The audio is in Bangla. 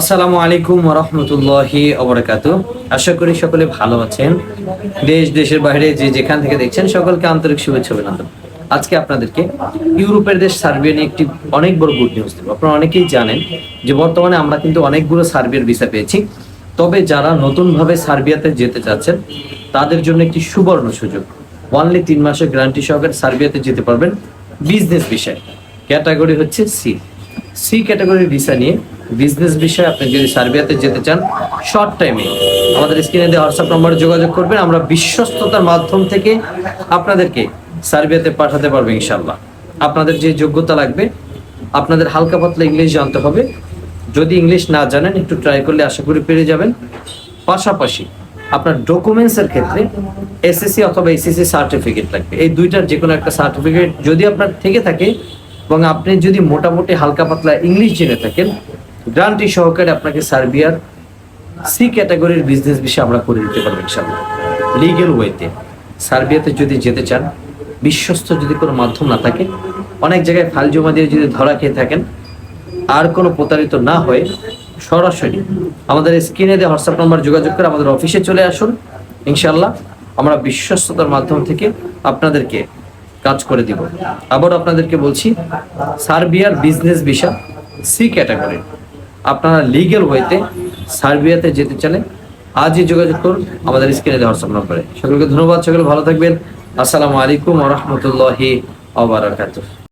আসসালামু আলাইকুম রহমতুল্লাহি অবরাকাতু আশা করি সকলে ভালো আছেন। দেশ, দেশের বাইরে যে যেখান থেকে দেখছেন সকলকে আন্তরিক শুভেচ্ছা অভিনন্দন। আজকে আপনাদেরকে ইউরোপের দেশ সার্বিয়া নিয়ে একটি অনেক বড় গুড নিউজ দেবো। আপনারা অনেকেই জানেন যে বর্তমানে আমরা কিন্তু অনেকগুলো সার্বিয়ার ভিসা পেয়েছি। তবে যারা নতুনভাবে সার্বিয়াতে যেতে চাচ্ছেন, তাদের জন্য একটি সুবর্ণ সুযোগ। ওয়ানলি তিন মাসের গ্যারান্টি সহকারে সার্বিয়াতে যেতে পারবেন বিজনেস বিষয় ক্যাটাগরি হচ্ছে সি সি ক্যাটাগরির ভিসা নিয়ে বিজনেস বিষয়ে আপনি যদি সার্বিয়াতে যেতে চান শর্ট টাইমে আমাদের স্ক্রিনে দেওয়া হোয়াটসঅ্যাপ নম্বরে যোগাযোগ করবেন, আমরা বিশ্বস্ততার মাধ্যম থেকে আপনাদেরকে সার্বিয়াতে পাঠাতে পারব ইনশাল্লাহ আপনাদের যে যোগ্যতা লাগবে, আপনাদের হালকা পাতলা ইংলিশ জানতে হবে। যদি ইংলিশ না জানেন, একটু ট্রাই করলে আশা করি পেরে যাবেন। পাশাপাশি আপনার ডকুমেন্টসের ক্ষেত্রে এসএসসি অথবা এসএসসি সার্টিফিকেট লাগবে। এই দুইটার যে কোনো একটা সার্টিফিকেট যদি আপনার থেকে থাকে এবং আপনি যদি মোটামুটি হালকা পাতলা ইংলিশ জেনে থাকেন গ্রান্টি সহকারে আপনাকে সার্বিয়ার সি ক্যাটাগরির বিজনেস বিষয়ে আমরা করে দিতে পারব ইনশাল্লাহ লিগেল ওয়েতে সার্বিয়াতে যদি যেতে চান, বিশ্বস্ত যদি কোনো মাধ্যম না থাকে, অনেক জায়গায় ফাইল জমা দিয়ে যদি ধরা খেয়ে থাকেন, আর কোনো প্রতারিত না হয়ে সরাসরি আমাদের স্ক্রিনে দিয়ে হোয়াটসঅ্যাপ নাম্বার যোগাযোগ করে আমাদের অফিসে চলে আসুন। ইনশাল্লাহ আমরা বিশ্বস্ততার মাধ্যম থেকে আপনাদেরকে কাজ করে দিব। আবার আপনাদেরকে বলছি, সার্বিয়ার বিজনেস ভিসা সি ক্যাটাগরি। আপনারা লিগেল ওয়েতে সার্বিয়াতে যেতে চান আজই যোগাযোগ করুন, আমাদের স্ক্রিনে দেওয়ার করে সকলকে ধন্যবাদ, সকলে ভালো থাকবেন। আসসালামু আলাইকুম রহমতুল্লাহি আবরাকাতুহ